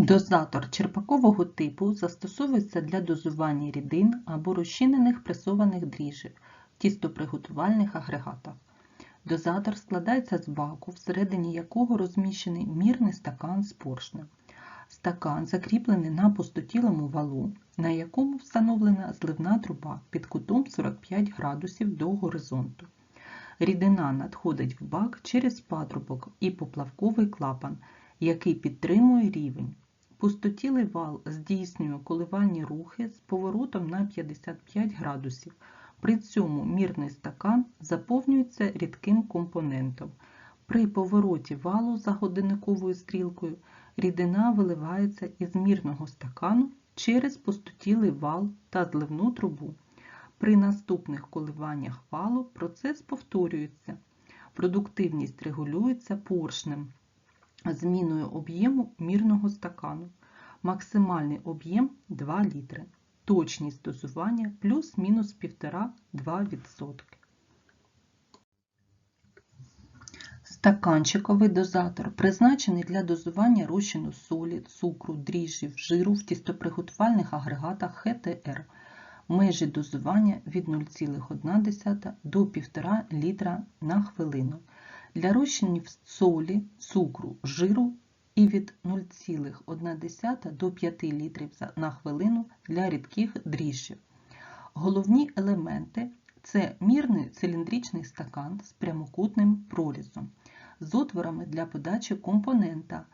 Дозатор черпакового типу застосовується для дозування рідин або розчинених пресованих дріжджів в тістоприготувальних агрегатах. Дозатор складається з баку, всередині якого розміщений мірний стакан з поршнем. Стакан закріплений на пустотілому валу, на якому встановлена зливна труба під кутом 45 градусів до горизонту. Рідина надходить в бак через патрубок і поплавковий клапан, який підтримує рівень. Пустотілий вал здійснює коливальні рухи з поворотом на 55 градусів. При цьому мірний стакан заповнюється рідким компонентом. При повороті валу за годинниковою стрілкою рідина виливається із мірного стакану через пустотілий вал та зливну трубу. При наступних коливаннях валу процес повторюється. Продуктивність регулюється поршнем зміною об'єму мірного стакану. Максимальний об'єм 2 літри. Точність дозування плюс-мінус 1,5-2%. Стаканчиковий дозатор призначений для дозування розчину солі, цукру, дріжджів, жиру в тістоприготувальних агрегатах ХТР. Межі дозування від 0,1 до 1,5 літра на хвилину. Для розчинів солі, цукру, жиру і від 0,1 до 5 літрів на хвилину для рідких дріжджів. Головні елементи це мірний циліндричний стакан з прямокутним прорізом, з отворами для подачі компонента,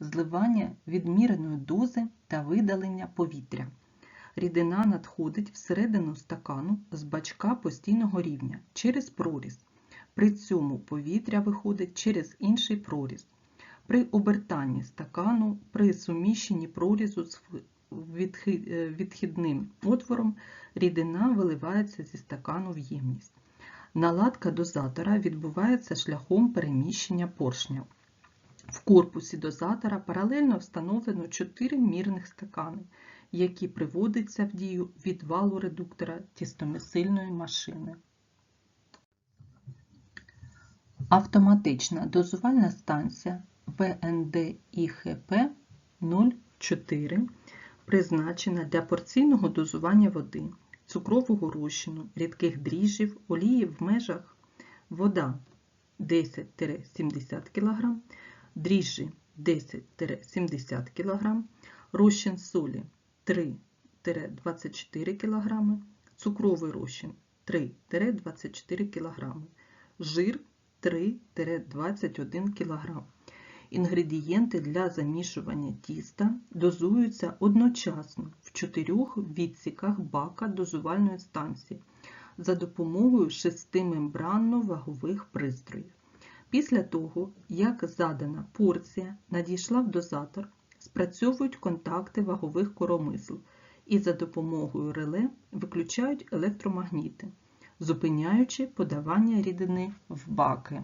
зливання відміреної дози та видалення повітря. Рідина надходить всередину стакану з бачка постійного рівня через проріз. При цьому повітря виходить через інший проріз. При обертанні стакану при суміщенні прорізу з відхідним отвором рідина виливається зі стакану в ємність. Наладка дозатора відбувається шляхом переміщення поршня. В корпусі дозатора паралельно встановлено 4 мірних стакани, які приводяться в дію від валу редуктора тістомісильної машини. Автоматична дозувальна станція ВНД-ІХП 04 призначена для порційного дозування води, цукрового розчину, рідких дріжджів, олії в межах. Вода 10-70 кг, дріжджі 10-70 кг, розчин солі 3-24 кг, цукровий розчин 3-24 кг, жир 3-21 кг. Інгредієнти для замішування тіста дозуються одночасно в чотирьох відсіках бака дозувальної станції за допомогою шестимембранно-вагових пристроїв. Після того, як задана порція надійшла в дозатор, спрацьовують контакти вагових коромисл і за допомогою реле виключають електромагніти, зупиняючи подавання рідини в баки.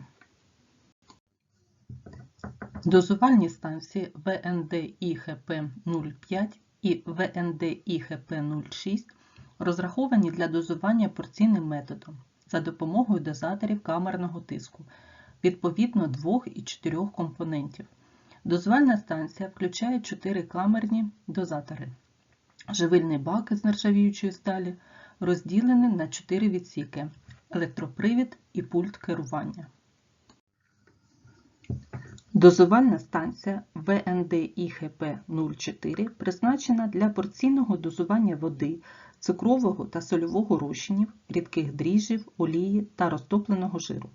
Дозувальні станції ВНД-ІХП-05 і ВНД-ІХП-06 розраховані для дозування порційним методом за допомогою дозаторів камерного тиску відповідно двох і чотирьох компонентів. Дозувальна станція включає 4 камерні дозатори. Живильний бак з нержавіючої сталі розділений на 4 відсіки електропривід і пульт керування. Дозувальна станція ВНД-ІХП-04 призначена для порційного дозування води, цукрового та сольового розчинів, рідких дріжджів, олії та розтопленого жиру.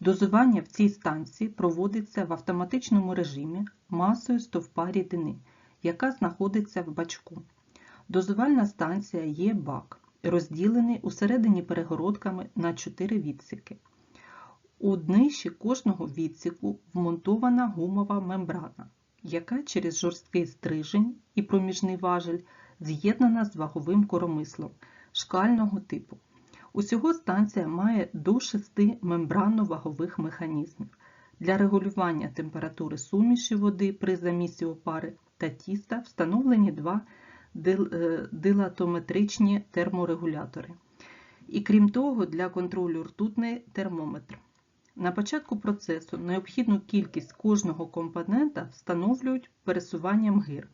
Дозування в цій станції проводиться в автоматичному режимі масою стовпа рідини, яка знаходиться в бачку. Дозувальна станція є бак, розділений усередині перегородками на 4 відсіки. У днищі кожного відсіку вмонтована гумова мембрана, яка через жорсткий стрижень і проміжний важель з'єднана з ваговим коромислом шкального типу. Усього станція має до 6 мембранно-вагових механізмів для регулювання температури суміші води при замісі опари та тіста встановлені два дилатометричні терморегулятори. І крім того, для контролю ртутний термометр. На початку процесу необхідну кількість кожного компонента встановлюють пересуванням гир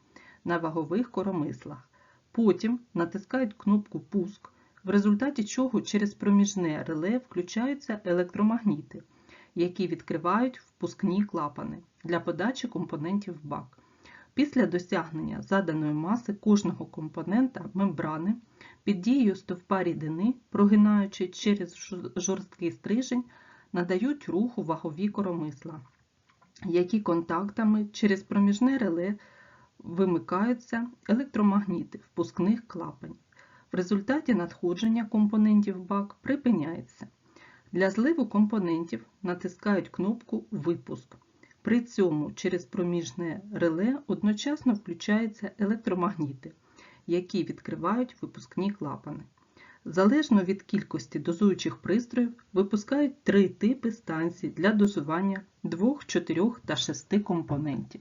на вагових коромислах. Потім натискають кнопку Пуск, в результаті чого через проміжне реле включаються електромагніти, які відкривають впускні клапани для подачі компонентів в бак. Після досягнення заданої маси кожного компонента мембрани під дією стовпа рідини, прогинаючи через жорсткий стрижень, надають руху вагові коромисла, які контактами через проміжне реле вимикаються електромагніти впускних клапанів. В результаті надходження компонентів бак припиняється. Для зливу компонентів натискають кнопку Випуск. При цьому через проміжне реле одночасно включаються електромагніти, які відкривають випускні клапани. Залежно від кількості дозуючих пристроїв випускають три типи станцій для дозування 2, 4 та 6 компонентів.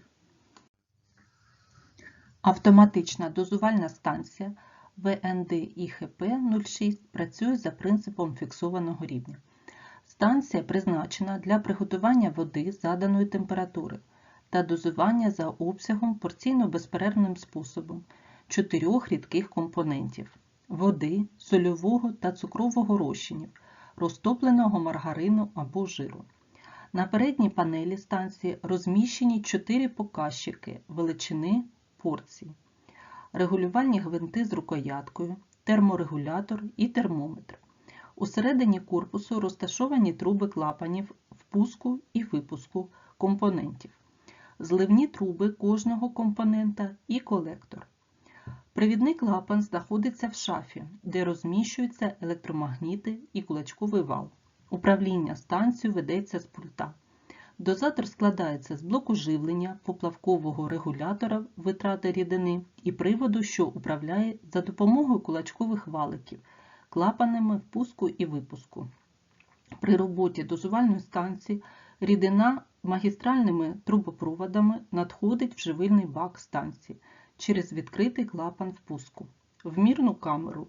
Автоматична дозувальна станція ВНД ІХП 06 працює за принципом фіксованого рівня. Станція призначена для приготування води заданої температури та дозування за обсягом порційно-безперервним способом чотирьох рідких компонентів води, сольового та цукрового розчинів, розтопленого маргарину або жиру. На передній панелі станції розміщені чотири показчики величини порцій, регулювальні гвинти з рукояткою, терморегулятор і термометр. Усередині корпусу розташовані труби клапанів впуску і випуску компонентів, зливні труби кожного компонента і колектор. Привідний клапан знаходиться в шафі, де розміщуються електромагніти і кулачковий вал. Управління станцією ведеться з пульта. Дозатор складається з блоку живлення, поплавкового регулятора витрати рідини і приводу, що управляє за допомогою кулачкових валиків, клапанами впуску і випуску. При роботі дозувальної станції рідина магістральними трубопроводами надходить в живильний бак станції через відкритий клапан впуску, в мірну камеру,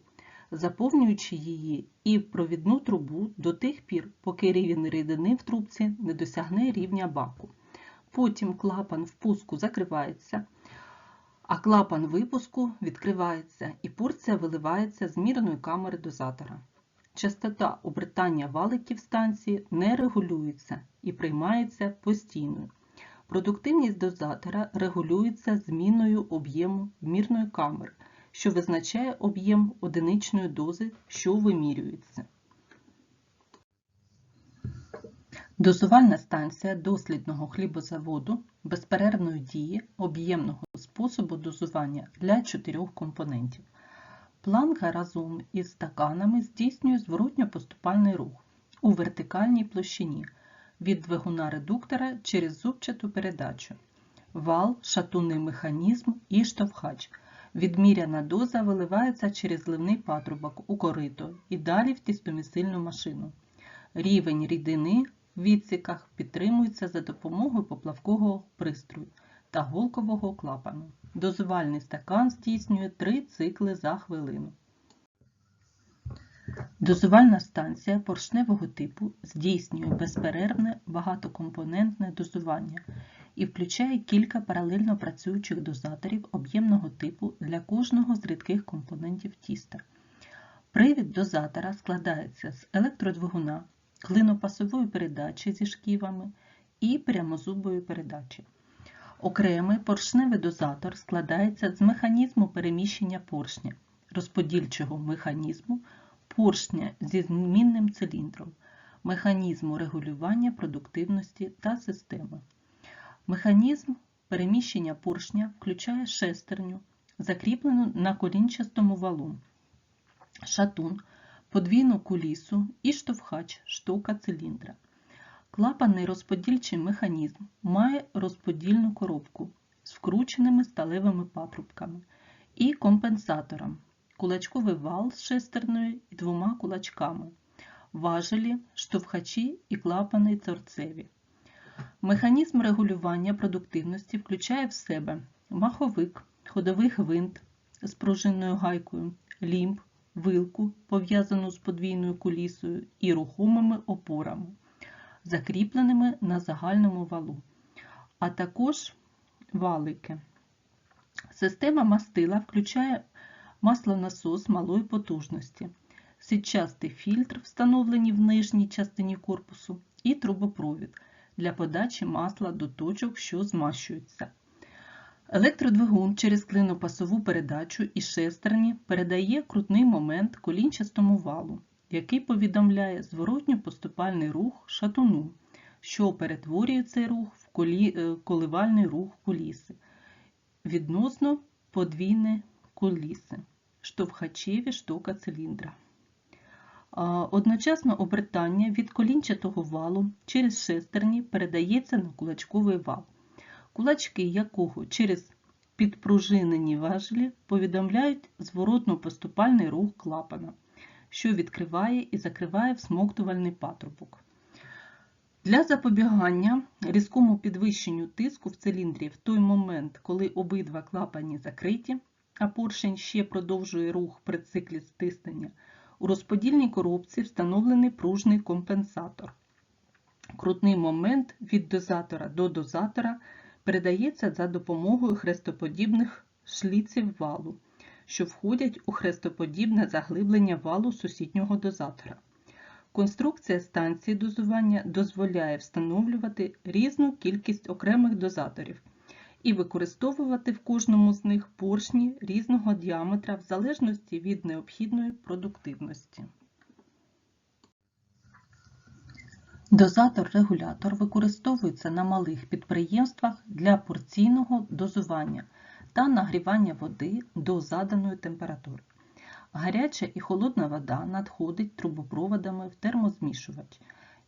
заповнюючи її і провідну трубу до тих пір, поки рівень рідини в трубці не досягне рівня баку. Потім клапан впуску закривається, а клапан випуску відкривається і порція виливається з мірної камери дозатора. Частота обертання валиків станції не регулюється і приймається постійною. Продуктивність дозатора регулюється зміною об'єму вмірної камери, що визначає об'єм одиничної дози, що вимірюється. Дозувальна станція дослідного хлібозаводу безперервної дії об'ємного способу дозування для чотирьох компонентів. Планка разом із стаканами здійснює зворотньо-поступальний рух у вертикальній площині від двигуна редуктора через зубчату передачу, вал, шатунний механізм і штовхач. Відміряна доза виливається через зливний патрубок у корито і далі в тістомісильну машину. Рівень рідини відсіках підтримується за допомогою поплавкового пристрою та голкового клапану. Дозувальний стакан здійснює 3 цикли за хвилину. Дозувальна станція поршневого типу здійснює безперервне багатокомпонентне дозування і включає кілька паралельно працюючих дозаторів об'ємного типу для кожного з рідких компонентів тіста. Привід дозатора складається з електродвигуна, клинопасової передачі зі шківами і прямозубої передачі. Окремий поршневий дозатор складається з механізму переміщення поршня, розподільчого механізму поршня зі змінним циліндром, механізму регулювання продуктивності та системи. Механізм переміщення поршня включає шестерню, закріплену на колінчастому валу, шатун, подвійну кулісу і штовхач штока циліндра. Клапанний розподільчий механізм має розподільну коробку з вкрученими сталевими патрубками і компенсатором, кулачковий вал з шестерною і двома кулачками, важелі, штовхачі і клапани торцеві. Механізм регулювання продуктивності включає в себе маховик, ходовий гвинт з пружинною гайкою, лімб, вилку, пов'язану з подвійною кулісою і рухомими опорами, закріпленими на загальному валу, а також валики. Система мастила включає маслонасос малої потужності, сітчастий фільтр, встановлений в нижній частині корпусу, і трубопровід для подачі масла до точок, що змащуються. Електродвигун через клинопасову передачу і шестерні передає крутний момент колінчастому валу, який повідомляє зворотньо-поступальний рух шатуну, що перетворює цей рух в колі... е, коливальний рух куліси відносно подвійне куліси, штовхачеві штока циліндра. Одночасно обертання від колінчатого валу через шестерні передається на кулачковий вал, кулачки якого через підпружинені важелі повідомляють зворотно-поступальний рух клапана, що відкриває і закриває всмоктувальний патрубок. Для запобігання різкому підвищенню тиску в циліндрі в той момент, коли обидва клапані закриті, а поршень ще продовжує рух при циклі стиснення, у розподільній коробці встановлений пружний компенсатор. Крутний момент від дозатора до дозатора передається за допомогою хрестоподібних шліців валу, що входять у хрестоподібне заглиблення валу сусіднього дозатора. Конструкція станції дозування дозволяє встановлювати різну кількість окремих дозаторів і використовувати в кожному з них поршні різного діаметра в залежності від необхідної продуктивності. Дозатор-регулятор використовується на малих підприємствах для порційного дозування та нагрівання води до заданої температури. Гаряча і холодна вода надходить трубопроводами в термозмішувач,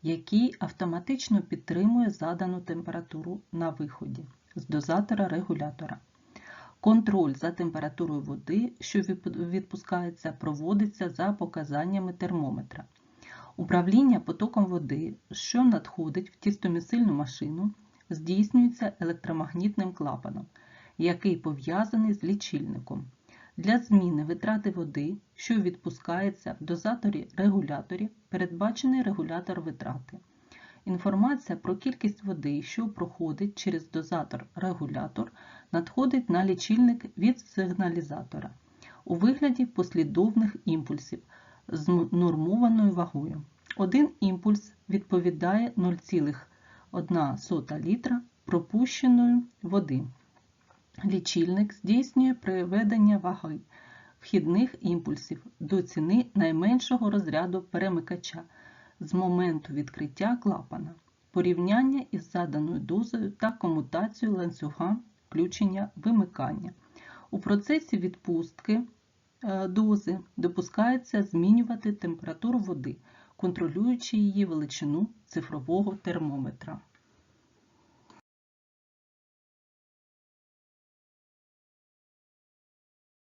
який автоматично підтримує задану температуру на виході з дозатора-регулятора. Контроль за температурою води, що відпускається, проводиться за показаннями термометра. Управління потоком води, що надходить в тістомісильну машину, здійснюється електромагнітним клапаном, який пов'язаний з лічильником. Для зміни витрати води, що відпускається в дозаторі-регуляторі, передбачений регулятор витрати. Інформація про кількість води, що проходить через дозатор-регулятор, надходить на лічильник від сигналізатора у вигляді послідовних імпульсів з нормованою вагою. Один імпульс відповідає 0,1 літра пропущеної води. Лічильник здійснює приведення ваги вхідних імпульсів до ціни найменшого розряду перемикача з моменту відкриття клапана, порівняння із заданою дозою та комутацію ланцюга включення вимикання. У процесі відпустки дози допускається змінювати температуру води, контролюючи її величину цифрового термометра.